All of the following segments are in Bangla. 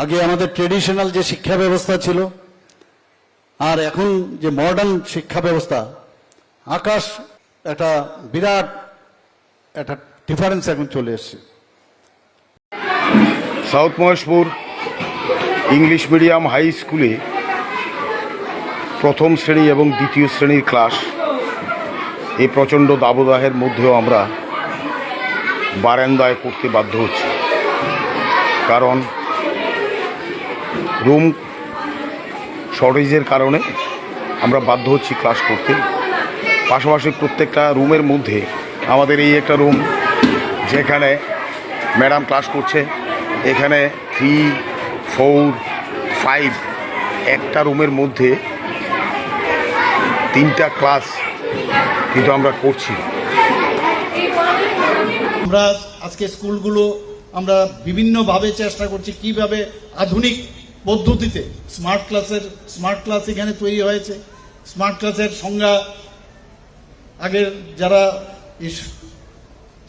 আগে আমাদের ট্রেডিশনাল যে শিক্ষা ব্যবস্থা ছিল, আর এখন যে মডার্ন শিক্ষা ব্যবস্থা, আকাশ একটা বিরাট একটা ডিফারেন্স এখন চলে এসছে। South Maheshpur English medium high স্কুলে প্রথম শ্রেণি এবং দ্বিতীয় শ্রেণির ক্লাস, এই প্রচণ্ড দাবদাহের মধ্যেও আমরা বারান্দায় করতে বাধ্য হচ্ছি। কারণ রুম শর্টেজের কারণে আমরা বাধ্য হচ্ছি ক্লাস করতে। পাশাপাশি প্রত্যেকটা রুমের মধ্যে আমাদের এই একটা রুম যেখানে ম্যাডাম ক্লাস করছে, এখানে থ্রি ফোর ফাইভ একটা রুমের মধ্যে তিনটা ক্লাস কিন্তু আমরা করছি। আমরা আজকে স্কুলগুলো আমরা বিভিন্নভাবে চেষ্টা করছি কীভাবে আধুনিক পদ্ধতিতে স্মার্ট ক্লাসের স্মার্ট ক্লাস এখানে তৈরি হয়েছে। স্মার্ট ক্লাসের সংজ্ঞা আগের যারা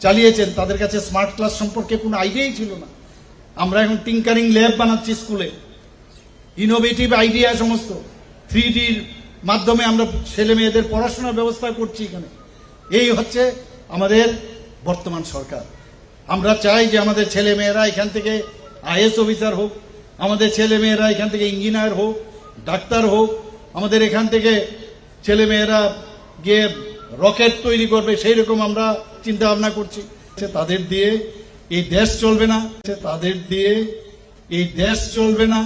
চালিয়েছেন, তাদের কাছে স্মার্ট ক্লাস সম্পর্কে কোনো আইডিয়াই ছিল না। আমরা এখন টিঙ্কারিং ল্যাব বানাচ্ছি স্কুলে ইনোভেটিভ আইডিয়া সমস্ত। থ্রি ডির মাধ্যমে আমরা ছেলে মেয়েদের পড়াশোনার ব্যবস্থা করছি এখানে। এই হচ্ছে আমাদের বর্তমান সরকার। আমরা চাই যে আমাদের ছেলে মেয়েরা এখান থেকে আইএস অফিসার হোক আমাদের ছেলে মেয়েরা এখান থেকে ইঞ্জিনিয়ার হোক, ডাক্তার হোক, আমাদের এখান থেকে ছেলে মেয়েরা গিয়ে রকেট তৈরি করবে সেই রকম আমরা চিন্তা ভাবনা করছি তাদের দিয়ে এই দেশ চলবে না তাদের দিয়ে এই দেশ চলবে না।